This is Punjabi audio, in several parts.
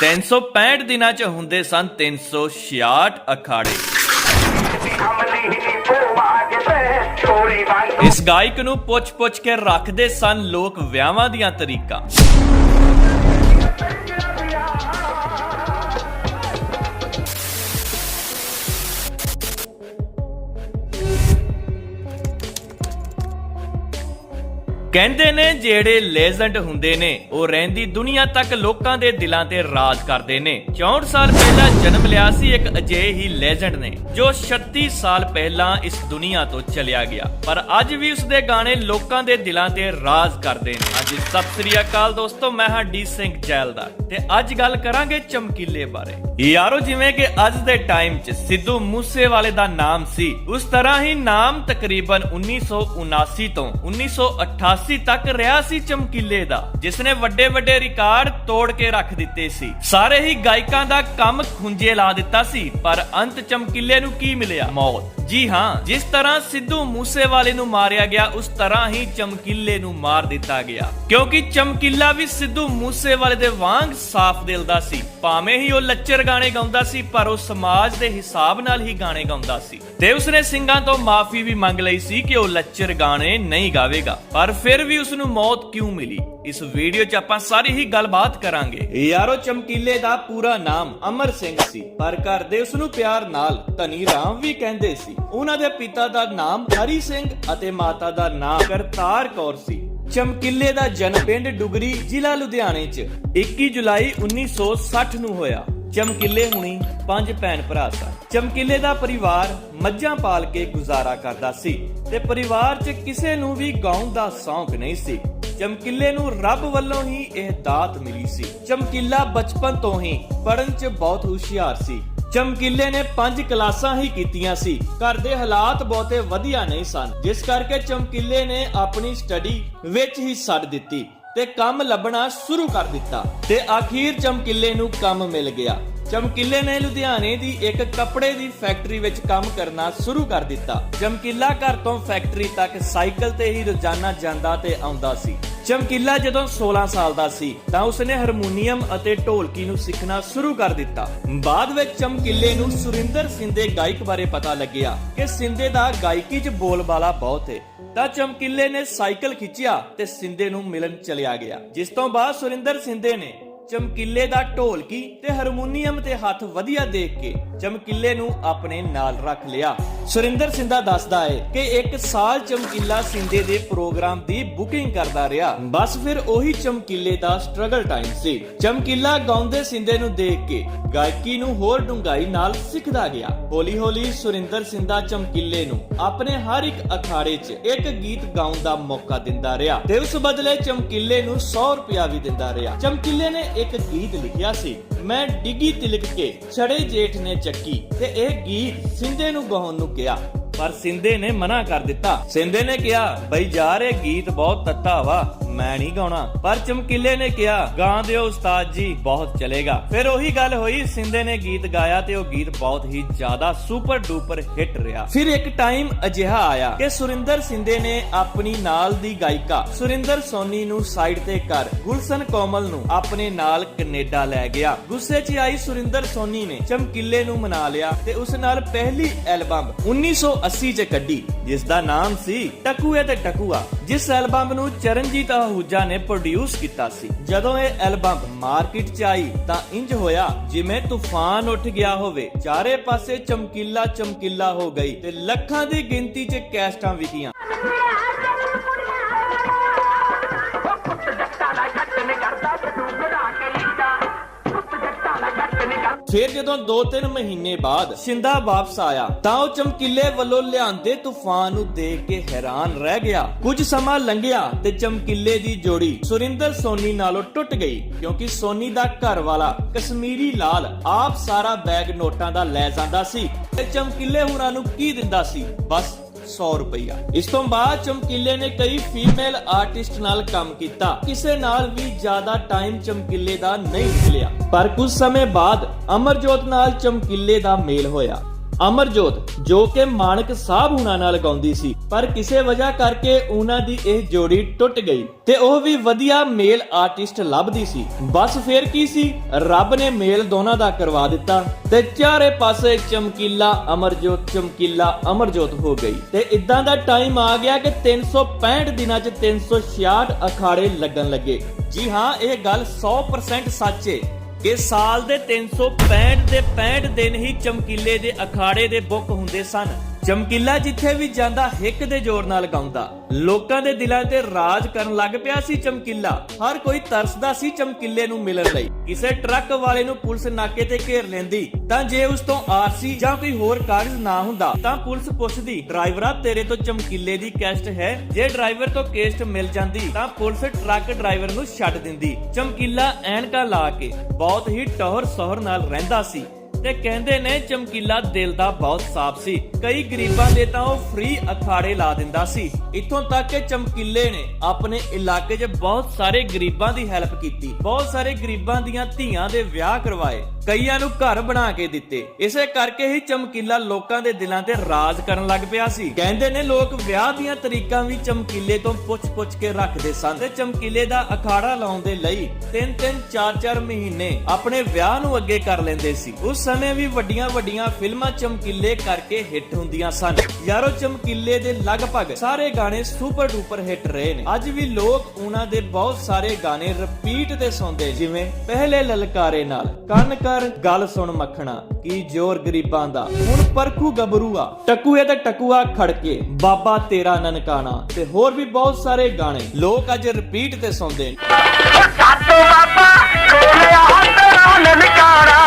365 ਦਿਨਾਂ 'ਚ ਹੁੰਦੇ ਸਨ 366 ਅਖਾੜੇ ਅਮਲੀ ਹੀ ਇਸ ਗਾਇਕ ਨੂੰ ਪੁੱਛ-ਪੁੱਛ ਕੇ ਰੱਖਦੇ ਸਨ ਲੋਕ ਵਿਆਹਾਂ ਦੀਆਂ ਤਰੀਕਾਂ। ਕਹਿੰਦੇ ਨੇ ਜਿਹੜੇ ਲੈਜੈਂਡ ਹੁੰਦੇ ਨੇ, ਉਹ ਰਹਿੰਦੀ ਦੁਨੀਆ ਤੱਕ ਲੋਕਾਂ ਦੇ ਦਿਲਾਂ ਤੇ ਰਾਜ ਕਰਦੇ ਨੇ। 64 ਸਾਲ ਪਹਿਲਾਂ ਜਨਮ ਲਿਆ ਸੀ ਇੱਕ ਅਜਿਹੇ ਹੀ ਲੈਜੈਂਡ ਨੇ, ਜੋ 36 ਸਾਲ ਪਹਿਲਾਂ ਇਸ ਦੁਨੀਆ ਤੋਂ ਚਲਿਆ ਗਿਆ। ਪਰ ਅੱਜ ਵੀ ਉਸ ਦੇ ਗਾਣੇ ਲੋਕਾਂ ਦੇ ਦਿਲਾਂ ਤੇ ਰਾਜ ਕਰਦੇ ਨੇ। ਹਾਂਜੀ ਸਤਿ ਸ੍ਰੀ ਅਕਾਲ ਦੋਸਤੋ, ਮੈਂ ਹਾਂ ਡੀ ਸਿੰਘ ਜੈਲਦਾਰ। ਤੇ ਅੱਜ ਗੱਲ ਕਰਾਂਗੇ ਚਮਕੀਲੇ ਬਾਰੇ। ਯਾਰੋ, ਜਿਵੇਂ ਕਿ ਅੱਜ ਦੇ ਟਾਈਮ 'ਚ ਸਿੱਧੂ ਮੂਸੇਵਾਲੇ ਦਾ ਨਾਮ ਸੀ, ਉਸ ਤਰ੍ਹਾਂ ਹੀ ਨਾਮ ਤਕਰੀਬਨ 1979 ਤੋਂ 1988 ਤੱਕ ਰਿਹਾ ਸੀ ਚਮਕੀਲੇ ਦਾ ਜਿਸ ਨੇ ਵੱਡੇ ਵੱਡੇ ਰਿਕਾਰਡ ਤੋੜ ਕੇ ਰੱਖ ਦਿੱਤੇ ਸੀ। ਸਾਰੇ ਹੀ ਗਾਇਕਾਂ ਦਾ ਕੰਮ ਖੁੰਝੇ ਲਾ ਦਿੱਤਾ ਸੀ, ਪਰ ਅੰਤ ਚਮਕੀਲੇ ਨੂੰ ਕੀ ਮਿਲਿਆ? ਮੌਤ। ਜੀ ਹਾਂ, ਜਿਸ ਤਰ੍ਹਾਂ ਸਿੱਧੂ ਮੂਸੇਵਾਲੇ ਨੂੰ ਮਾਰਿਆ ਗਿਆ, ਉਸ ਤਰ੍ਹਾਂ ਹੀ ਚਮਕੀਲੇ ਨੂੰ ਮਾਰ ਦਿੱਤਾ ਗਿਆ। ਕਿਉਂਕਿ ਚਮਕੀਲਾ ਵੀ ਸਿੱਧੂ ਮੂਸੇਵਾਲੇ ਦੇ ਵਾਂਗ ਸਾਫ਼ ਦਿਲ ਦਾ ਸੀ। ਭਾਵੇਂ ਹੀ ਉਹ ਲੱਚਰ ਗਾਣੇ ਗਾਉਂਦਾ ਸੀ, ਪਰ ਉਹ ਸਮਾਜ ਦੇ ਹਿਸਾਬ ਨਾਲ ਹੀ ਗਾਣੇ ਗਾਉਂਦਾ ਸੀ। ਤੇ ਉਸਨੇ ਸਿੰਘਾਂ ਤੋਂ ਮਾਫੀ ਵੀ ਮੰਗ ਲਈ ਸੀ ਕਿ ਉਹ ਲੱਚਰ ਗਾਣੇ ਨਹੀਂ ਗਾਵੇਗਾ। ਪਰ ਫਿਰ ਵੀ ਉਸ ਨੂੰ ਮੌਤ ਕਿਉਂ ਮਿਲੀ? ਇਸ ਵੀਡੀਓ 'ਚ ਆਪਾਂ ਸਾਰੀ ਹੀ ਗੱਲਬਾਤ ਕਰਾਂਗੇ। ਯਾਰੋ, ਚਮਕੀਲੇ ਦਾ ਪੂਰਾ ਨਾਮ ਅਮਰ ਸਿੰਘ ਸੀ। ਪਰ ਘਰ ਦੇ ਉਸ ਨੂੰ ਪਿਆਰ ਨਾਲ ਧਨੀ ਰਾਮ ਵੀ ਕਹਿੰਦੇ ਸੀ। ਉਹਨਾਂ ਦੇ ਪਿਤਾ ਦਾ ਨਾਮ ਹਰੀ ਸਿੰਘ ਅਤੇ ਮਾਤਾ ਦਾ ਨਾਮ ਕਰਤਾਰ ਕੌਰ ਸੀ। ਚਮਕੀਲੇ ਦਾ ਜਨਮ ਪਿੰਡ ਡੁਗਰੀ ਜ਼ਿਲ੍ਹਾ ਲੁਧਿਆਣੇ 'ਚ 21 ਜੁਲਾਈ 1960 ਨੂੰ ਹੋਇਆ। ਚਮਕੀਲੇ ਹੁਣੀ ਪੰਜ ਭੈਣ ਭਰਾ ਸਨ। ਚਮਕੀਲੇ ਦਾ ਪਰਿਵਾਰ ਮੱਝਾਂ ਪਾਲ ਕੇ ਗੁਜ਼ਾਰਾ ਕਰਦਾ ਸੀ ਤੇ ਪਰਿਵਾਰ 'ਚ ਕਿਸੇ ਨੂੰ ਵੀ ਗਾਉਣ ਦਾ ਸ਼ੌਂਕ ਨਹੀਂ ਸੀ। ਚਮਕੀਲੇ ਨੂੰ ਰੱਬ ਵੱਲੋਂ ਹੀ ਇਹ ਦਾਤ ਮਿਲੀ ਸੀ। ਚਮਕੀਲਾ ਬਚਪਨ ਤੋਂ ਹੀ ਪੜ੍ਹਨ 'ਚ ਬਹੁਤ ਹੁਸ਼ਿਆਰ ਸੀ। ਚਮਕੀਲੇ ਨੇ ਪੰਜ ਕਲਾਸਾਂ ਹੀ ਕੀਤੀਆਂ ਸੀ। ਘਰ ਦੇ ਹਾਲਾਤ ਬਹੁਤੇ ਵਧੀਆ ਨਹੀਂ ਸਨ, ਜਿਸ ਕਰਕੇ ਚਮਕੀਲੇ ਨੇ ਆਪਣੀ ਸਟੱਡੀ ਵਿੱਚ ਹੀ ਛੱਡ ਦਿੱਤੀ ਤੇ ਕੰਮ ਲੱਭਣਾ ਸ਼ੁਰੂ ਕਰ ਦਿੱਤਾ ਤੇ ਆਖੀਰ ਚਮਕੀਲੇ ਨੂੰ ਕੰਮ ਮਿਲ ਗਿਆ। ਚਮਕੀਲੇ ਨੇ ਲੁਧਿਆਣੇ ਦੀ ਇੱਕ ਕੱਪੜੇ ਦੀ ਫੈਕਟਰੀ ਵਿੱਚ ਕੰਮ ਕਰਨਾ ਸ਼ੁਰੂ ਕਰ ਦਿੱਤਾ। ਚਮਕੀਲਾ ਘਰ ਤੋਂ ਫੈਕਟਰੀ ਤੱਕ ਸਾਈਕਲ ਤੇ ਹੀ ਰੋਜ਼ਾਨਾ ਜਾਂਦਾ ਤੇ ਆਉਂਦਾ ਸੀ। ਚਮਕੀਲਾ ਜਦੋਂ 16 ਸਾਲ ਦਾ ਸੀ, ਤਾਂ ਉਸਨੇ ਹਾਰਮੋਨੀਅਮ ਅਤੇ ਢੋਲਕੀ ਨੂੰ ਸਿੱਖਣਾ ਸ਼ੁਰੂ ਕਰ ਦਿੱਤਾ। ਬਾਅਦ ਵਿੱਚ ਚਮਕੀਲੇ ਨੂੰ ਸੁਰਿੰਦਰ ਸਿੰਦੇ ਗਾਇਕ ਬਾਰੇ ਪਤਾ ਲੱਗਿਆ ਕਿ ਸਿੰਦੇ ਦਾ ਗਾਇਕੀ 'ਚ ਬੋਲਬਾਲਾ ਬਹੁਤ ਹੈ ਤਾਂ ਚਮਕੀਲੇ ਨੇ ਸਾਈਕਲ ਖਿੱਚਿਆ ਤੇ ਸਿੰਦੇ ਨੂੰ ਮਿਲਣ ਚਲਿਆ ਗਿਆ, ਜਿਸ ਤੋਂ ਬਾਅਦ ਸੁਰਿੰਦਰ ਸਿੰਦੇ ਨੇ ਚਮਕੀਲੇ ਦਾ ਢੋਲਕੀ ਤੇ ਹਾਰਮੋਨੀਅਮ ਤੇ ਹੱਥ ਵਧੀਆ ਦੇਖ ਕੇ ਚਮਕੀਲੇ ਨੂੰ ਆਪਣੇ ਨਾਲ ਰੱਖ ਲਿਆ। ਸੁਰਿੰਦਰ ਸਿੰਧਾ ਦੱਸਦਾ ਹੈ ਕਿ ਇੱਕ ਸਾਲ ਚਮਕੀਲਾ ਸਿੰਧੇ ਦੇ ਪ੍ਰੋਗਰਾਮ ਦੀ ਬੁਕਿੰਗ ਕਰਦਾ ਰਿਹਾ। ਬਸ ਫਿਰ ਉਹੀ ਚਮਕੀਲੇ ਦਾ ਸਟਰਗਲ ਟਾਈਮ ਸੀ। ਚਮਕੀਲਾ ਗਾਉਂਦੇ ਸਿੰਧੇ ਨੂੰ ਦੇਖ ਕੇ ਗਾਇਕੀ ਨੂੰ ਹੋਰ ਡੂੰਘਾਈ ਨਾਲ ਸਿੱਖਦਾ ਗਿਆ। ਹੌਲੀ ਹੌਲੀ ਸੁਰਿੰਦਰ ਸਿੰਧਾ ਚਮਕੀਲੇ ਨੂੰ ਆਪਣੇ ਹਰ ਇੱਕ ਅਖਾੜੇ 'ਚ ਇੱਕ ਗੀਤ ਗਾਉਣ ਦਾ ਮੌਕਾ ਦਿੰਦਾ ਰਿਹਾ ਤੇ ਉਸ ਬਦਲੇ ਚਮਕੀਲੇ ਨੂੰ 100 ਰੁਪਇਆ ਵੀ ਦਿੰਦਾ ਰਿਹਾ। ਚਮਕੀਲੇ ਨੇ ਇੱਕ ਗੀਤ ਲਿਖਿਆ ਸੀ। ਮੈਂ ਡਿੱਗੀ ਤਿਲਕ ਕੇ ਛੜੇ ਜੇਠ ਨੇ ਚੱਕੀ ਤੇ ਇਹ ਗੀਤ ਸਿੰਧੇ ਨੂੰ ਗਾਉਣ ਨੂੰ ਕਿਹਾ। ਪਰ ਸਿੰਧੇ ਨੇ ਮਨਾ ਕਰ ਦਿੱਤਾ। ਸਿੰਧੇ ਨੇ ਕਿਹਾ, ਬਈ ਯਾਰ ਇਹ ਗੀਤ ਬਹੁਤ ਤੱਤਾ ਵਾ। ਮੈਂ ਨਹੀਂ ਗਾਉਣਾ। ਪਰ ਚਮਕੀਲੇ ਨੇ ਕਿਹਾ, ਗਾਂ ਦਿਓ ਉਸਤਾਦ ਜੀ, ਬਹੁਤ ਚਲੇਗਾ। ਫਿਰ ਉਹੀ ਗੱਲ ਹੋਈ, ਸਿੰਧੇ ਨੇ ਗੀਤ ਗਾਇਆ ਤੇ ਉਹ ਗੀਤ ਬਹੁਤ ਹੀ ਜ਼ਿਆਦਾ ਸੁਪਰ ਡੂਪਰ ਹਿੱਟ ਰਿਹਾ। ਫਿਰ ਇੱਕ ਟਾਈਮ ਅਜਿਹਾ ਆਇਆ ਕਿ ਸੁਰਿੰਦਰ ਸਿੰਧੇ ਨੇ ਆਪਣੀ ਨਾਲ ਦੀ ਗਾਇਕਾ ਸੁਰਿੰਦਰ ਸੋਨੀ ਨੂੰ ਸਾਈਡ ਤੇ ਕਰ ਗੁਲਸ਼ਨ ਕੋਮਲ ਨੂੰ ਆਪਣੇ ਨਾਲ ਕੈਨੇਡਾ ਲੈ ਗਿਆ। ਗੁੱਸੇ 'ਚ ਆਈ ਸੁਰਿੰਦਰ ਸੋਨੀ ਨੇ, ਚਮਕੀਲੇ ਨੂੰ ਮਨਾ ਲਿਆ ਤੇ ਉਸ ਨਾਲ ਪਹਿਲੀ ਐਲਬਮ 1980 'ਚ ਕੱਢੀ ਜਿਸ ਦਾ ਨਾਮ ਸੀ ਟਕੂਏ ਤੇ ਟਕੂਆ, ਜਿਸ ਐਲਬਮ ਨੂੰ ਚਰਨਜੀਤ ਆਹੂਜਾ ਨੇ ਪ੍ਰੋਡਿਊਸ ਕੀਤਾ ਸੀ। ਜਦੋਂ ਇਹ ਐਲਬਮ ਮਾਰਕੀਟ 'ਚ ਆਈ ਤਾਂ ਇੰਜ ਹੋਇਆ, ਜਿਵੇਂ ਤੂਫਾਨ ਉੱਠ ਗਿਆ ਹੋਵੇ, ਚਾਰੇ ਪਾਸੇ ਚਮਕੀਲਾ ਚਮਕੀਲਾ ਹੋ ਗਈ ਤੇ ਲੱਖਾਂ ਦੀ ਗਿਣਤੀ 'ਚ ਕੈਸਟਾਂ ਵਿਕੀਆਂ। ਫਿਰ ਜਦੋਂ 2-3 ਮਹੀਨੇ ਬਾਅਦ ਸ਼ਿੰਦਾ ਵਾਪਸ ਆਇਆ, ਤਾਂ ਉਹ ਚਮਕੀਲੇ ਵੱਲੋਂ ਲਿਆਂਦੇ ਤੂਫਾਨ ਨੂੰ ਦੇਖ ਕੇ ਹੈਰਾਨ ਰਹਿ ਗਿਆ। ਕੁਝ ਸਮਾਂ ਲੰਘਿਆ ਤੇ ਚਮਕੀਲੇ ਦੀ ਜੋੜੀ ਸੁਰਿੰਦਰ ਸੋਨੀ ਨਾਲੋਂ ਟੁੱਟ ਗਈ, ਕਿਉਂਕਿ ਸੋਨੀ ਦਾ ਘਰ ਵਾਲਾ ਕਸ਼ਮੀਰੀ ਲਾਲ ਆਪ ਸਾਰਾ ਬੈਗ ਨੋਟਾਂ ਦਾ ਲੈ ਜਾਂਦਾ ਸੀ ਤੇ ਚਮਕੀਲੇ ਹੁਣਾਂ ਨੂੰ ਕੀ ਦਿੰਦਾ ਸੀ? ਬਸ 100 ਰੁਪਇਆ ਇਸ ਤੋਂ ਬਾਅਦ ਚਮਕੀਲੇ ਨੇ ਕਈ ਫੀਮੇਲ ਆਰਟਿਸਟ ਨਾਲ ਕੰਮ ਕੀਤਾ। ਕਿਸੇ ਨਾਲ ਵੀ ਜ਼ਿਆਦਾ ਟਾਈਮ ਚਮਕੀਲੇ ਦਾ ਨਹੀਂ ਮਿਲਿਆ। ਪਰ ਕੁਝ ਸਮੇਂ ਬਾਅਦ ਅਮਰਜੋਤ ਨਾਲ ਚਮਕੀਲੇ ਦਾ ਮੇਲ ਹੋਇਆ। ਅਮਰਜੋਤ, ਜੋ ਕਿ ਮਾਨਕ ਸਾਹਿਬ ਹੁਣਾਂ ਨਾਲ ਗਾਉਂਦੀ ਸੀ, ਪਰ ਕਿਸੇ ਵਜ੍ਹਾ ਕਰਕੇ ਉਹਨਾਂ ਦੀ ਇਹ ਜੋੜੀ ਟੁੱਟ ਗਈ ਤੇ ਉਹ ਵੀ ਵਧੀਆ ਮੇਲ ਆਰਟਿਸਟ ਲੱਭਦੀ ਸੀ। ਬਸ ਫੇਰ ਕੀ ਸੀ? ਰੱਬ ਨੇ ਮੇਲ ਦੋਨਾਂ ਦਾ ਕਰਵਾ ਦਿੱਤਾ ਤੇ ਚਾਰੇ ਪਾਸੇ ਚਮਕੀਲਾ ਅਮਰਜੋਤ ਚਮਕੀਲਾ ਅਮਰਜੋਤ ਹੋ ਗਈ ਤੇ ਇਦਾਂ ਦਾ ਟਾਈਮ ਆ ਗਿਆ ਕਿ 365 ਦਿਨਾਂ 'ਚ 366 ਅਖਾੜੇ ਲੱਗਣ ਲੱਗੇ। ਜੀ ਹਾਂ, ਇਹ ਗੱਲ 100% ਸੱਚ ਏ। ਕਿ ਸਾਲ ਦੇ 365 ਦੇ 65 ਦਿਨ ਹੀ ਚਮਕੀਲੇ ਦੇ ਅਖਾੜੇ ਦੇ ਬੁੱਕ ਹੁੰਦੇ ਸਨ। ਚਮਕੀਲਾ ਜਿੱਥੇ ਵੀ ਜਾਂਦਾ, ਹਿੱਕ ਦੇ ਜ਼ੋਰ ਨਾਲ ਗਾਉਂਦਾ। ਲੋਕਾਂ ਦੇ ਦਿਲਾਂ ਤੇ ਰਾਜ ਕਰਨ ਲੱਗ ਪਿਆ ਸੀ ਚਮਕੀਲਾ। ਹਰ ਕੋਈ ਤਰਸਦਾ ਸੀ ਚਮਕੀਲੇ ਨੂੰ ਮਿਲਣ ਲਈ। ਕਿਸੇ ਟਰੱਕ ਵਾਲੇ ਨੂੰ ਪੁਲਿਸ ਨਾਕੇ ਤੇ ਘੇਰ ਲੈਂਦੀ, ਤਾਂ ਜੇ ਉਸ ਤੋਂ ਆਰਸੀ ਜਾਂ ਕੋਈ ਹੋਰ ਕਾਗਜ਼ ਨਾ ਹੁੰਦਾ, ਤਾਂ ਪੁਲਿਸ ਪੁੱਛਦੀ, ਡਰਾਈਵਰਾ, ਤੇਰੇ ਤੋਂ ਚਮਕੀਲੇ ਦੀ ਕੈਸਟ ਹੈ? ਜੇ ਡਰਾਈਵਰ ਤੋਂ ਕੈਸਟ ਮਿਲ ਜਾਂਦੀ, ਤਾਂ ਪੁਲਿਸ ਟਰੱਕ ਡਰਾਈਵਰ ਨੂੰ ਛੱਡ ਦਿੰਦੀ। ਚਮਕੀਲਾ ਐਨਕਾ ਲਾ ਕੇ ਬਹੁਤ ਹੀ ਟੌਹਰ ਸੌਹਰ ਨਾਲ ਰਹਿੰਦਾ ਸੀ। ਤੇ ਕਹਿੰਦੇ ਨੇ ਚਮਕੀਲਾ ਦਿਲ ਦਾ ਬਹੁਤ ਸਾਫ਼ ਸੀ। ਕਈ ਗਰੀਬਾਂ ਦੇ ਤਾਂ ਉਹ ਫ੍ਰੀ ਅਖਾੜੇ ਲਾ ਦਿੰਦਾ ਸੀ। ਇੱਥੋਂ ਤੱਕ ਕਿ ਚਮਕੀਲੇ ਨੇ ਆਪਣੇ ਇਲਾਕੇ 'ਚ ਬਹੁਤ ਸਾਰੇ ਗਰੀਬਾਂ ਦੀ ਹੈਲਪ ਕੀਤੀ। ਬਹੁਤ ਸਾਰੇ ਗਰੀਬਾਂ ਦੀਆਂ ਧੀਆਂ ਦੇ ਵਿਆਹ ਕਰਵਾਏ। ਕਈਆਂ ਨੂੰ ਘਰ ਬਣਾ ਕੇ ਦਿੱਤੇ। ਇਸੇ ਕਰਕੇ ਹੀ ਚਮਕੀਲਾ ਲੋਕਾਂ ਦੇ ਦਿਲਾਂ ਤੇ ਰਾਜ ਕਰਨ ਲੱਗ ਪਿਆ ਸੀ। ਕਹਿੰਦੇ ਨੇ ਲੋਕ ਵਿਆਹ ਦੀਆਂ ਤਰੀਕਾਂ ਵੀ ਚਮਕੀਲੇ ਤੋਂ ਪੁੱਛ-ਪੁੱਛ ਕੇ ਰੱਖਦੇ ਸਨ। ਤੇ ਚਮਕੀਲੇ ਦਾ ਅਖਾੜਾ ਲਾਉਣ ਦੇ ਲਈ 3-3 4-4 ਮਹੀਨੇ ਆਪਣੇ ਵਿਆਹ ਨੂੰ ਅੱਗੇ ਕਰ ਲੈਂਦੇ ਸੀ। ਉਸ ਸਮੇਂ ਵੀ ਵੱਡੀਆਂ-ਵੱਡੀਆਂ ਫਿਲਮਾਂ ਚਮਕੀਲੇ ਕਰਕੇ ਹਿੱਟ ਹੁੰਦੀਆਂ ਸਨ। ਯਾਰੋ, ਚਮਕੀਲੇ ਦੇ ਲਗਭਗ ਸਾਰੇ ਗਾਣੇ ਸੁਪਰ ਡੂਪਰ ਹਿੱਟ ਰਹੇ ਨੇ। ਅੱਜ ਵੀ ਲੋਕ ਉਹਨਾਂ ਦੇ ਬਹੁਤ ਸਾਰੇ ਗਾਣੇ ਰਿਪੀਟ ਤੇ ਸੁਣਦੇ, ਜਿਵੇਂ ਪਹਿਲੇ ਲਲਕਾਰੇ ਨਾਲ ਕੰਨ ਕਰ ਗੱਲ ਸੁਣ ਮੱਖਣਾ, ਕੀ ਜ਼ੋਰ ਗਰੀਬਾਂ ਦਾ? ਹੁਣ ਪਰਖੂ ਗੱਭਰੂਆ ਟਕੂਏ ਤੇ ਟਕੂਆ ਖੜਕੇ ਬਾਬਾ ਤੇਰਾ ਨਨਕਾਣਾ। ਤੇ ਹੋਰ ਵੀ ਬਹੁਤ ਸਾਰੇ ਗਾਣੇ। ਲੋਕ ਅੱਜ ਰਿਪੀਟ ਤੇ ਸੁਣਦੇ ਨੇ। ਸਾਤੋਂ ਬਾਬਾ ਕੋਲਿਆ ਤੇਰਾ ਨਨਕਾਰਾ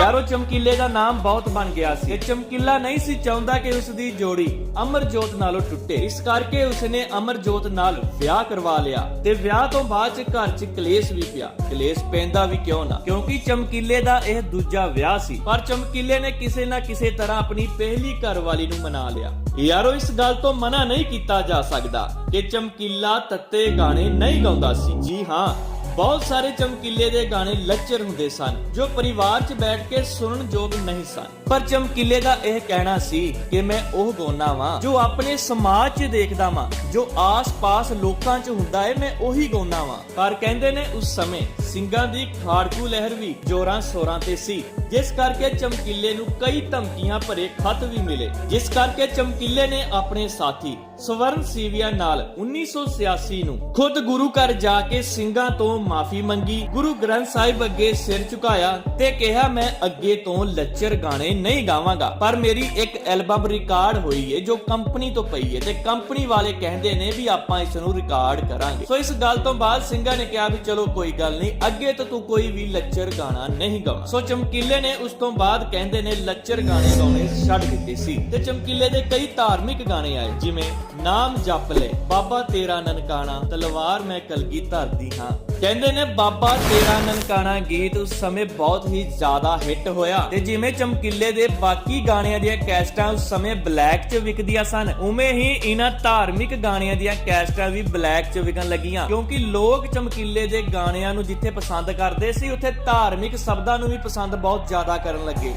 ਯਾਰੋ, ਚਮਕੀਲੇ ਦਾ ਨਾਮ ਬਹੁਤ ਬਣ ਗਿਆ ਸੀ। ਤੇ ਚਮਕੀਲਾ ਨਹੀਂ ਸੀ, ਚਾਹੁੰਦਾ ਕਿ ਉਸ ਦੀ ਜੋੜੀ ਅਮਰਜੋਤ ਨਾਲੋਂ ਟੁੱਟੇ। ਇਸ ਕਰਕੇ ਉਸਨੇ ਅਮਰਜੋਤ ਨਾਲ ਵਿਆਹ ਕਰਵਾ ਲਿਆ ਤੇ ਵਿਆਹ ਤੋਂ ਬਾਅਦ ਚ ਘਰ ਚ ਕਲੇਸ਼ ਵੀ ਪਿਆ। ਕਲੇਸ਼ ਪੈਂਦਾ ਵੀ ਕਿਉਂ ਨਾ? ਕਿਉਂਕਿ ਚਮਕੀਲੇ ਦਾ ਇਹ ਦੂਜਾ ਵਿਆਹ ਸੀ। ਪਰ ਚਮਕੀਲੇ ਨੇ ਕਿਸੇ ਨਾ ਕਿਸੇ ਤਰ੍ਹਾਂ ਆਪਣੀ ਪਹਿਲੀ ਘਰਵਾਲੀ ਨੂੰ ਮਨਾ ਲਿਆ। ਯਾਰੋ, ਇਸ ਗੱਲ ਤੋਂ ਮਨਾ ਨਹੀਂ ਕੀਤਾ ਜਾ ਸਕਦਾ ਕਿ ਚਮਕੀਲਾ ਤੱਤੇ ਗਾਣੇ ਨਹੀਂ ਗਾਉਂਦਾ ਸੀ। ਜੀ ਹਾਂ ਬਹੁਤ ਸਾਰੇ ਚਮਕੀਲੇ ਦੇ ਗਾਣੇ ਲੱਚਰ ਹੁੰਦੇ ਸਨ, ਜੋ ਪਰਿਵਾਰ 'ਚ ਬੈਠ ਕੇ ਸੁਣਨ ਯੋਗ ਨਹੀਂ ਸਨ। ਪਰ ਚਮਕੀਲੇ ਦਾ ਇਹ ਕਹਿਣਾ ਸੀ ਕਿ ਮੈਂ ਉਹ ਗਾਉਣਾ ਵਾਂ, ਜੋ ਆਪਣੇ ਸਮਾਜ 'ਚ ਦੇਖਦਾ ਵਾਂ, ਜੋ ਆਸ-ਪਾਸ ਲੋਕਾਂ 'ਚ ਹੁੰਦਾ ਏ, ਮੈਂ ਉਹੀ ਗਾਉਣਾ ਵਾਂ। ਪਰ ਕਹਿੰਦੇ ਨੇ ਉਸ ਸਮੇਂ ਸਿੰਘਾਂ ਦੀ ਖਾੜਕੂ ਲਹਿਰ ਵੀ ਜੋਰਾਂ ਸੋਰਾਂ ਤੇ ਸੀ, ਜਿਸ ਕਰਕੇ ਚਮਕੀਲੇ ਨੂੰ ਕਈ ਧਮਕੀਆਂ ਭਰੇ ਖਤ ਵੀ ਮਿਲੇ। ਜਿਸ ਕਰਕੇ ਚਮਕੀਲੇ ਨੇ ਆਪਣੇ ਸਾਥੀ ਸਵਰਨ ਸੀਵੀਆ ਨਾਲ 1986 ਨੂੰ ਖੁਦ ਗੁਰੂ ਘਰ ਜਾ ਕੇ ਸਿੰਘਾਂ ਤੋਂ ਮਾਫੀ ਮੰਗੀ। ਗੁਰੂ ਗ੍ਰੰਥ ਸਾਹਿਬ ਅੱਗੇ ਸਿਰ ਝੁਕਾਇਆ ਤੇ ਕਿਹਾ, ਮੈਂ ਅੱਗੇ ਤੋਂ ਲੱਚਰ ਗਾਣੇ ਨਹੀਂ ਗਾਵਾਂਗਾ, ਪਰ ਮੇਰੀ ਇੱਕ ਐਲਬਮ ਰਿਕਾਰਡ ਹੋਈ ਏ, ਜੋ ਕੰਪਨੀ ਤੋਂ ਪਈ ਏ ਤੇ ਕੰਪਨੀ ਵਾਲੇ ਕਹਿੰਦੇ ਨੇ ਵੀ ਆਪਾਂ ਇਸ ਨੂੰ ਰਿਕਾਰਡ ਕਰਾਂਗੇ। ਸੋ ਇਸ ਗੱਲ ਤੋਂ ਬਾਅਦ ਸਿੰਘਾਂ ਨੇ ਕਿਹਾ ਵੀ ਚਲੋ ਕੋਈ ਗੱਲ ਨਹੀਂ, ਅੱਗੇ ਤੋਂ ਤੂੰ ਕੋਈ ਵੀ ਲੱਚਰ ਗਾਣਾ ਨਹੀਂ ਗਾਉਣਾ। ਸੋ ਚਮਕੀਲੇ ਨੇ ਉਸ ਤੋਂ ਬਾਅਦ ਕਹਿੰਦੇ ਨੇ ਲੱਚਰ ਗਾਣੇ ਗਾਉਣੇ ਛੱਡ ਦਿੱਤੇ ਸੀ ਤੇ ਚਮਕੀਲੇ ਦੇ ਕਈ ਧਾਰਮਿਕ ਗਾਣੇ ਆਏ, ਜਿਵੇਂ ਨਾਮ ਜਪ ਲੈ। ਬਾਬਾ ਤੇਰਾ ਨਨਕਾਣਾ, ਤਲਵਾਰ ਮੈਂ ਕਲਗੀ ਧਰਦੀ ਹਾਂ। ਕਹਿੰਦੇ ਨੇ, ਬਾਬਾ ਤੇਰਾ ਨਨਕਾਣਾ ਗੀਤ ਉਸ ਸਮੇਂ ਬਹੁਤ ਹੀ ਜ਼ਿਆਦਾ ਹਿੱਟ ਹੋਇਆ। ਤੇ ਜਿਵੇਂ ਚਮਕੀਲੇ ਦੇ ਬਾਕੀ ਗਾਣਿਆਂ ਦੀਆਂ ਕੈਸਟਾਂ ਉਸ ਸਮੇਂ ਬਲੈਕ 'ਚ ਵਿਕਦੀਆਂ ਸਨ, ਉਵੇਂ ਹੀ ਇਹਨਾਂ ਧਾਰਮਿਕ ਗਾਣਿਆਂ ਦੀਆਂ ਕੈਸਟਾਂ ਵੀ ਬਲੈਕ 'ਚ ਵਿਕਣ ਲੱਗੀਆਂ। ਕਿਉਂਕਿ ਲੋਕ ਚਮਕੀਲੇ ਦੇ ਗਾਣਿਆਂ ਨੂੰ ਜਿੱਥੇ ਪਸੰਦ ਕਰਦੇ ਸੀ, ਉੱਥੇ ਧਾਰਮਿਕ ਸ਼ਬਦਾਂ ਨੂੰ ਵੀ ਪਸੰਦ ਬਹੁਤ ਜ਼ਿਆਦਾ ਕਰਨ ਲੱਗੇ।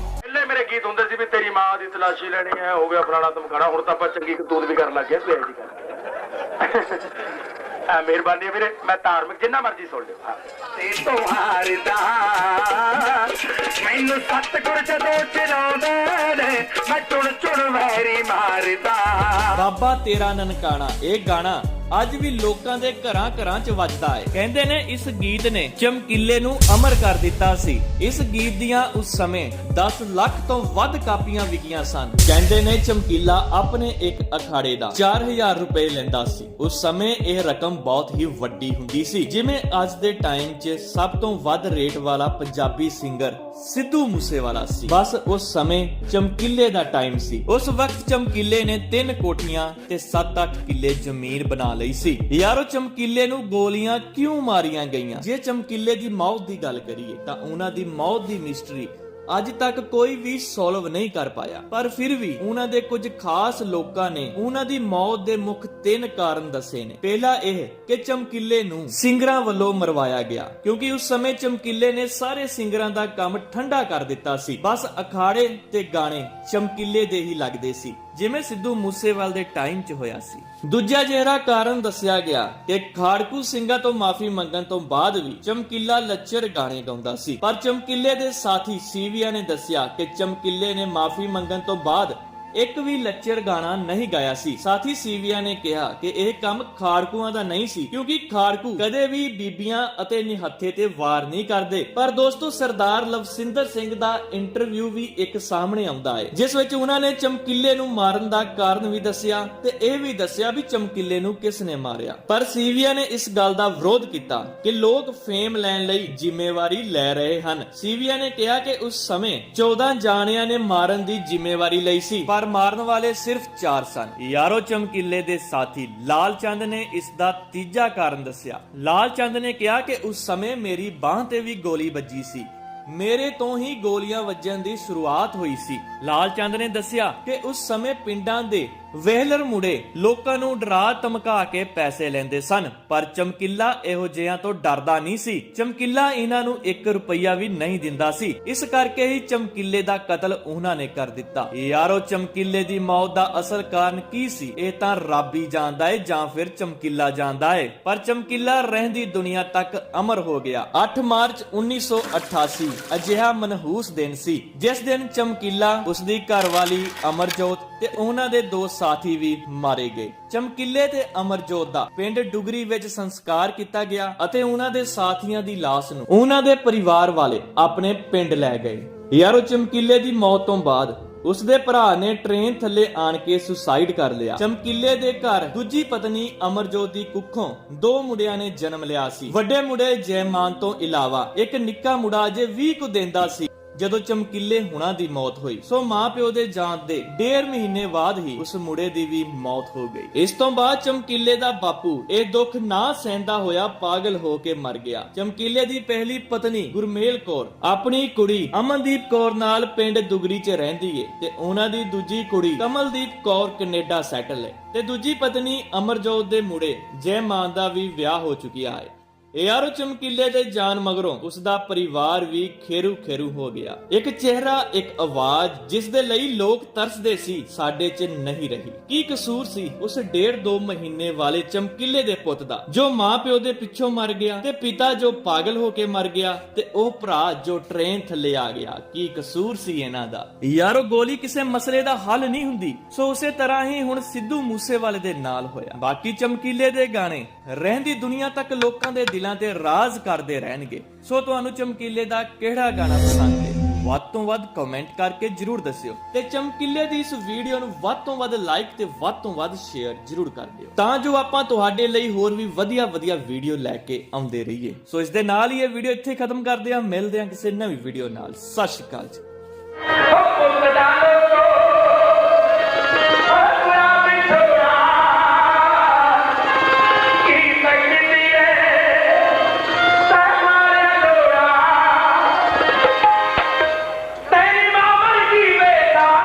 ਗੀਤ ਹੁੰਦੇ ਸੀ ਵੀ ਤੇਰੀ ਮਾਂ ਦੀ ਤਲਾਸ਼ੀ ਲੈਣੀ ਹੈ ਹੋ ਗਿਆ ਫਲਾਣਾ ਧਮਕਾਣਾ ਹੁਣ ਤਾਂ ਆਪਾਂ ਚੰਗੀ ਕਤੂਤ ਵੀ ਕਰਨ ਲੱਗ ਗਏ ਤੇ ਜੀ ਕਰ। ਆ ਮਿਹਰਬਾਨੀ ਹੈ ਵੀਰੇ ਮੈਂ ਧਾਰਮਿਕ ਜਿੰਨਾ ਮਰਜ਼ੀ ਸੁਣ ਲਿਓ। ਤੇ ਤੁਹਾਰਦਾ ਮੈਨੂੰ ਸਤਿਗੁਰ ਜਦੋਂ ਚਿਰਾਉਂਦੇ ਨੇ ਮੈਂ ਚੁਣ ਚੁਣ ਵੈਰੀ ਮਾਰਦਾ। ਬਾਬਾ ਤੇਰਾ ਨਨਕਾਣਾ ਇਹ ਗਾਣਾ ਅੱਜ ਵੀ ਲੋਕਾਂ ਦੇ ਘਰਾਂ ਘਰਾਂ 'ਚ ਵੱਜਦਾ ਹੈ। ਕਹਿੰਦੇ ਨੇ ਇਸ ਗੀਤ ਨੇ ਚਮਕੀਲੇ ਨੂੰ ਅਮਰ ਕਰ ਦਿੱਤਾ ਸੀ। ਇਸ ਗੀਤ ਦੀਆਂ ਉਸ ਸਮੇਂ 10 ਲੱਖ ਤੋਂ ਵੱਧ ਕਾਪੀਆਂ ਵਿਕੀਆਂ ਸਨ। ਕਹਿੰਦੇ ਨੇ ਚਮਕੀਲਾ ਆਪਣੇ ਇੱਕ ਅਖਾੜੇ ਦਾ 4000 ਰੁਪਏ ਲੈਂਦਾ ਸੀ। ਉਸ ਸਮੇਂ ਇਹ ਰਕਮ ਬਹੁਤ ਹੀ ਵੱਡੀ ਹੁੰਦੀ ਸੀ। ਜਿਵੇਂ ਅੱਜ ਦੇ ਟਾਈਮ 'ਚ ਸਭ ਤੋਂ ਵੱਧ ਰੇਟ ਵਾਲਾ ਪੰਜਾਬੀ ਸਿੰਗਰ ਸਿੱਧੂ ਮੂਸੇਵਾਲਾ ਸੀ। ਬਸ ਉਸ ਸਮੇਂ ਚਮਕੀਲੇ ਦਾ ਟਾਈਮ ਸੀ। ਉਸ ਵਕਤ ਚਮਕੀਲੇ ਨੇ ਤਿੰਨ ਕੋਠੀਆਂ ਤੇ 7-8 ਕਿੱਲੇ ਜ਼ਮੀਨ ਬਣਾ ਲਈ ਸੀ। ਯਾਰੋ ਚਮਕੀਲੇ ਨੂੰ ਗੋਲੀਆਂ ਕਿਉਂ ਮਾਰੀਆਂ ਗਈਆਂ? ਜੇ ਚਮਕੀਲੇ ਦੀ ਮੌਤ ਦੀ ਗੱਲ ਕਰੀਏ ਤਾਂ ਉਹਨਾਂ ਦੀ ਮੌਤ ਦੀ ਮਿਸਟਰੀ ਅੱਜ ਤੱਕ ਕੋਈ ਵੀ ਸੋਲਵ ਨਹੀਂ ਕਰ ਪਾਇਆ। ਪਰ ਫਿਰ ਵੀ ਉਹਨਾਂ ਦੇ ਕੁਝ ਖਾਸ ਲੋਕਾਂ ਨੇ ਉਹਨਾਂ ਦੀ ਮੌਤ ਦੇ ਮੁੱਖ ਤਿੰਨ ਕਾਰਨ ਦੱਸੇ ਨੇ। ਪਹਿਲਾ ਇਹ ਕਿ ਚਮਕੀਲੇ ਨੂੰ ਸਿੰਗਰਾਂ ਵੱਲੋਂ ਮਰਵਾਇਆ ਗਿਆ। ਕਿਉਂਕਿ ਉਸ ਸਮੇਂ ਚਮਕੀਲੇ ਨੇ ਸਾਰੇ ਸਿੰਗਰਾਂ ਦਾ ਕੰਮ ਠੰਡਾ ਕਰ ਦਿੱਤਾ ਸੀ। ਬਸ ਅਖਾੜੇ ਤੇ ਗਾਣੇ ਚਮਕੀਲੇ ਦੇ ਹੀ ਲੱਗਦੇ ਸੀ। ਜਿਵੇਂ ਸਿੱਧੂ ਮੂਸੇਵਾਲ ਦੇ ਟਾਈਮ 'ਚ ਹੋਇਆ ਸੀ। ਦੂਜਾ ਜਿਹੜਾ ਕਾਰਨ ਦੱਸਿਆ ਗਿਆ ਕਿ ਖਾੜਕੂ ਸਿੰਘਾਂ ਤੋਂ ਮਾਫੀ ਮੰਗਣ ਤੋਂ ਬਾਅਦ ਵੀ ਚਮਕੀਲਾ ਲੱਚਰ ਗਾਣੇ ਗਾਉਂਦਾ ਸੀ। ਪਰ ਚਮਕੀਲੇ ਦੇ ਸਾਥੀ ਸੀਵੀਆ ਨੇ ਦੱਸਿਆ ਕਿ ਚਮਕੀਲੇ ਨੇ ਮਾਫੀ ਮੰਗਣ ਤੋਂ ਬਾਅਦ ਇੱਕ ਵੀ ਲੱਚਰ ਗਾਣਾ ਨਹੀਂ ਗਾਇਆ ਸੀ। ਸਾਥੀ ਸੀਵੀਆ ਨੇ ਕਿਹਾ ਕਿ ਇਹ ਕੰਮ ਖਾੜਕੂਆਂ ਦਾ ਨਹੀਂ ਸੀ, ਕਿਉਂਕਿ ਖਾੜਕੂ ਕਦੇ ਵੀ ਬੀਬੀਆਂ ਅਤੇ ਨਿਹੱਥੇ ਤੇ ਵਾਰ ਨਹੀਂ ਕਰਦੇ। ਪਰ ਦੋਸਤੋ, ਸਰਦਾਰ ਲਵਸਿੰਦਰ ਸਿੰਘ ਦਾ ਇੰਟਰਵਿਊ ਵੀ ਇੱਕ ਸਾਹਮਣੇ ਆਉਂਦਾ ਹੈ, ਜਿਸ ਵਿੱਚ ਉਹਨਾਂ ਨੇ ਚਮਕੀਲੇ ਨੂੰ ਮਾਰਨ ਦਾ ਕਾਰਨ ਵੀ ਦੱਸਿਆ ਤੇ ਇਹ ਵੀ ਦੱਸਿਆ ਵੀ ਚਮਕੀਲੇ ਨੂੰ ਕਿਸ ਨੇ ਮਾਰਿਆ। ਪਰ ਸੀਵੀਆ ਨੇ ਇਸ ਗੱਲ ਦਾ ਵਿਰੋਧ ਕੀਤਾ ਕਿ ਲੋਕ ਫੇਮ ਲੈਣ ਲਈ ਜ਼ਿੰਮੇਵਾਰੀ ਲੈ ਰਹੇ ਹਨ। ਸੀਵੀਆ ਨੇ ਕਿਹਾ ਕਿ ਉਸ ਸਮੇਂ 14 ਜਾਣਿਆਂ ਨੇ ਮਾਰਨ ਦੀ ਜ਼ਿੰਮੇਵਾਰੀ ਲਈ ਸੀ, ਪਰ ਮਾਰਨ ਵਾਲੇ ਸਿਰਫ 4 ਸਨ। ਯਾਰੋ ਚਮਕੀਲੇ ਦੇ ਸਾਥੀ ਲਾਲ ਚੰਦ ਨੇ ਇਸ ਦਾ ਤੀਜਾ ਕਾਰਨ ਦੱਸਿਆ। ਲਾਲ ਚੰਦ ਨੇ ਕਿਹਾ ਕਿ ਉਸ ਸਮੇਂ ਮੇਰੀ ਬਾਹ ਤੇ ਵੀ ਗੋਲੀ ਵੱਜੀ ਸੀ। ਮੇਰੇ ਤੋਂ ਹੀ ਗੋਲੀਆਂ ਵੱਜਣ ਦੀ ਸ਼ੁਰੂਆਤ ਹੋਈ ਸੀ। ਲਾਲ ਚੰਦ ਨੇ ਦੱਸਿਆ ਕਿ ਉਸ ਸਮੇਂ ਪਿੰਡਾਂ ਦੇ ਵਹਿਲਰ ਮੁੰਡੇ ਲੋਕਾਂ ਨੂੰ ਡਰਾ ਧਮਕਾ ਕੇ ਪੈਸੇ ਲੈਂਦੇ ਸਨ, ਪਰ ਚਮਕੀਲਾ ਇਹੋ ਜਿਹਿਆਂ ਤੋਂ ਡਰਦਾ ਨਹੀਂ ਸੀ। ਚਮਕੀਲਾ ਇਹਨਾਂ ਨੂੰ 1 ਰੁਪਈਆ ਵੀ ਨਹੀਂ ਦਿੰਦਾ ਸੀ। ਇਸ ਕਰਕੇ ਹੀ ਚਮਕੀਲੇ ਦਾ ਕਤਲ ਉਹਨਾਂ ਨੇ ਕਰ ਦਿੱਤਾ। ਯਾਰੋ, ਚਮਕੀਲੇ ਦੀ ਮੌਤ ਦਾ ਅਸਲ ਕਾਰਨ ਕੀ ਸੀ? ਇਹ ਤਾਂ ਰੱਬ ਹੀ ਜਾਣਦਾ ਹੈ ਜਾਂ ਫਿਰ ਚਮਕੀਲਾ ਜਾਣਦਾ ਹੈ ਪਰ ਚਮਕੀਲਾ ਰਹਿੰਦੀ ਦੁਨੀਆ ਤੱਕ ਅਮਰ ਹੋ ਗਿਆ। 8 ਮਾਰਚ 1988 ਅਜਿਹਾ ਮਨਹੂਸ ਦਿਨ ਸੀ, ਜਿਸ ਦਿਨ ਚਮਕੀਲਾ ਉਸ ਦੀ ਘਰਵਾਲੀ ਅਮਰਜੋਤ ਤੇ ਉਹਨਾਂ ਦੇ ਦੋ ਸਾਥੀ ਵੀ ਮਾਰੇ ਗਏ। ਚਮਕਿੱਲੇ ਤੇ ਅਮਰਜੋਤ ਦਾ ਪਿੰਡ ਡੁਗਰੀ ਵਿੱਚ ਸੰਸਕਾਰ ਕੀਤਾ ਗਿਆ ਅਤੇ ਉਹਨਾਂ ਦੇ ਸਾਥੀਆਂ ਦੀ ਲਾਸ਼ ਨੂੰ ਉਹਨਾਂ ਦੇ ਪਰਿਵਾਰ ਵਾਲੇ ਆਪਣੇ ਪਿੰਡ ਲੈ ਗਏ। ਯਾਰੋ, ਚਮਕਿੱਲੇ ਦੀ ਮੌਤ ਤੋਂ ਬਾਅਦ ਉਸ ਦੇ ਭਰਾ ਨੇ ਟ੍ਰੇਨ ਥੱਲੇ ਆਣ ਕੇ ਸੁਸਾਈਡ ਕਰ ਲਿਆ। ਚਮਕੀਲੇ ਦੇ ਘਰ ਦੂਜੀ ਪਤਨੀ ਅਮਰਜੋਤ ਦੀ ਕੁੱਖੋਂ ਦੋ ਮੁੰਡਿਆਂ ਨੇ ਜਨਮ ਲਿਆ ਸੀ। ਵੱਡੇ ਮੁੰਡੇ ਜੈਮਾਨ ਤੋਂ ਇਲਾਵਾ ਇੱਕ ਨਿੱਕਾ ਮੁੰਡਾ ਅਜੇ 20 ਕੁ ਦਿਨ ਦਾ ਸੀ। ਜਦੋਂ ਚਮਕੀਲੇ ਹੁਣਾ ਦੀ ਮੌਤ ਹੋਈ, ਸੋ ਮਾਪਿਓ ਦੇ ਜਾਣ ਦੇ ਡੇਢ ਮਹੀਨੇ ਬਾਅਦ ਹੀ ਉਸ ਮੁੰਡੇ ਦੀ ਵੀ ਮੌਤ ਹੋ ਗਈ। ਇਸ ਤੋਂ ਬਾਅਦ ਚਮਕੀਲੇ ਦਾ ਬਾਪੂ ਇਹ ਦੁੱਖ ਨਾ ਸਹਿੰਦਾ ਹੋਇਆ ਪਾਗਲ ਹੋ ਕੇ ਮਰ ਗਿਆ। ਚਮਕੀਲੇ ਦੀ ਪਹਿਲੀ ਪਤਨੀ ਗੁਰਮੇਲ ਕੌਰ ਆਪਣੀ ਕੁੜੀ ਅਮਨਦੀਪ ਕੌਰ ਨਾਲ ਪਿੰਡ ਦੁਗਰੀ 'ਚ ਰਹਿੰਦੀ ਏ ਤੇ ਉਹਨਾਂ ਦੀ ਦੂਜੀ ਕੁੜੀ ਕਮਲਦੀਪ ਕੌਰ ਕੈਨੇਡਾ ਸੈਟਲ ਹੈ ਤੇ ਦੂਜੀ ਪਤਨੀ ਅਮਰਜੋਤ ਦੇ ਮੁੰਡੇ ਜੈ ਮਾਨ ਦਾ ਵੀ ਵਿਆਹ ਹੋ ਚੁੱਕਿਆ ਹੈ ਯਾਰੋ ਚਮਕੀਲੇ ਦੇ ਜਾਨ ਮਗਰੋਂ ਉਸ ਦਾ ਪਰਿਵਾਰ ਵੀ ਖੇਰੂ ਖੇਰੂ ਹੋ ਗਿਆ। ਇੱਕ ਚਿਹਰਾ, ਇੱਕ ਆਵਾਜ਼ ਜਿਸ ਦੇ ਲਈ ਲੋਕ ਤਰਸਦੇ ਸੀ, ਸਾਡੇ 'ਚ ਨਹੀਂ ਰਹੀ। ਕੀ ਕਸੂਰ ਸੀ ਉਸ ਡੇਢ ਦੋ ਮਹੀਨੇ ਵਾਲੇ ਚਮਕੀਲੇ ਦੇ ਪੁੱਤ ਦਾ? ਜੋ ਮਾਂ ਪਿਓ ਦੇ ਪਿੱਛੋਂ ਮਰ ਗਿਆ ਤੇ ਪਿਤਾ ਜੋ ਪਾਗਲ ਹੋ ਕੇ ਮਰ ਗਿਆ ਤੇ ਉਹ ਭਰਾ ਜੋ ਟ੍ਰੇਨ ਥੱਲੇ ਆ ਗਿਆ। ਕੀ ਕਸੂਰ ਸੀ ਇਹਨਾਂ ਦਾ? ਯਾਰੋ ਗੋਲੀ ਕਿਸੇ ਮਸਲੇ ਦਾ ਹੱਲ ਨਹੀਂ ਹੁੰਦੀ। ਸੋ ਉਸੇ ਤਰ੍ਹਾਂ ਹੀ ਹੁਣ ਸਿੱਧੂ ਮੂਸੇਵਾਲੇ ਦੇ ਨਾਲ ਹੋਇਆ। ਬਾਕੀ ਚਮਕੀਲੇ ਦੇ ਗਾਣੇ ਰਹਿੰਦੀ ਦੁਨੀਆ ਤੱਕ ਲੋਕਾਂ ਦੇ ਦਿਲਾਂ ਤੇ ਰਾਜ ਕਰਦੇ ਰਹਿਣਗੇ। ਸੋ ਤੁਹਾਨੂੰ ਚਮਕੀਲੇ ਦਾ ਕਿਹੜਾ ਗਾਣਾ ਪਸੰਦ ਹੈ? ਵੱਧ ਤੋਂ ਵੱਧ ਕਮੈਂਟ ਕਰਕੇ ਜਰੂਰ ਦੱਸਿਓ। ਤੇ ਚਮਕੀਲੇ ਦੀ ਇਸ ਵੀਡੀਓ ਨੂੰ ਵੱਧ ਤੋਂ ਵੱਧ ਲਾਈਕ ਤੇ ਵੱਧ ਤੋਂ ਵੱਧ ਸ਼ੇਅਰ ਜਰੂਰ ਕਰ ਦਿਓ। ਤਾਂ ਜੋ ਆਪਾਂ ਤੁਹਾਡੇ ਲਈ ਹੋਰ ਵੀ ਵਧੀਆ ਵਧੀਆ ਵੀਡੀਓ ਲੈ ਕੇ ਆਉਂਦੇ ਰਹੀਏ। ਸੋ ਇਸ ਦੇ ਨਾਲ ਹੀ ਇਹ ਵੀਡੀਓ ਇੱਥੇ ਖਤਮ ਕਰਦੇ ਹਾਂ। ਮਿਲਦੇ ਹਾਂ ਕਿਸੇ ਨਵੀਂ ਵੀਡੀਓ ਨਾਲ। ਸਤਿ ਸ਼੍ਰੀ ਅਕਾਲ ਜੀ।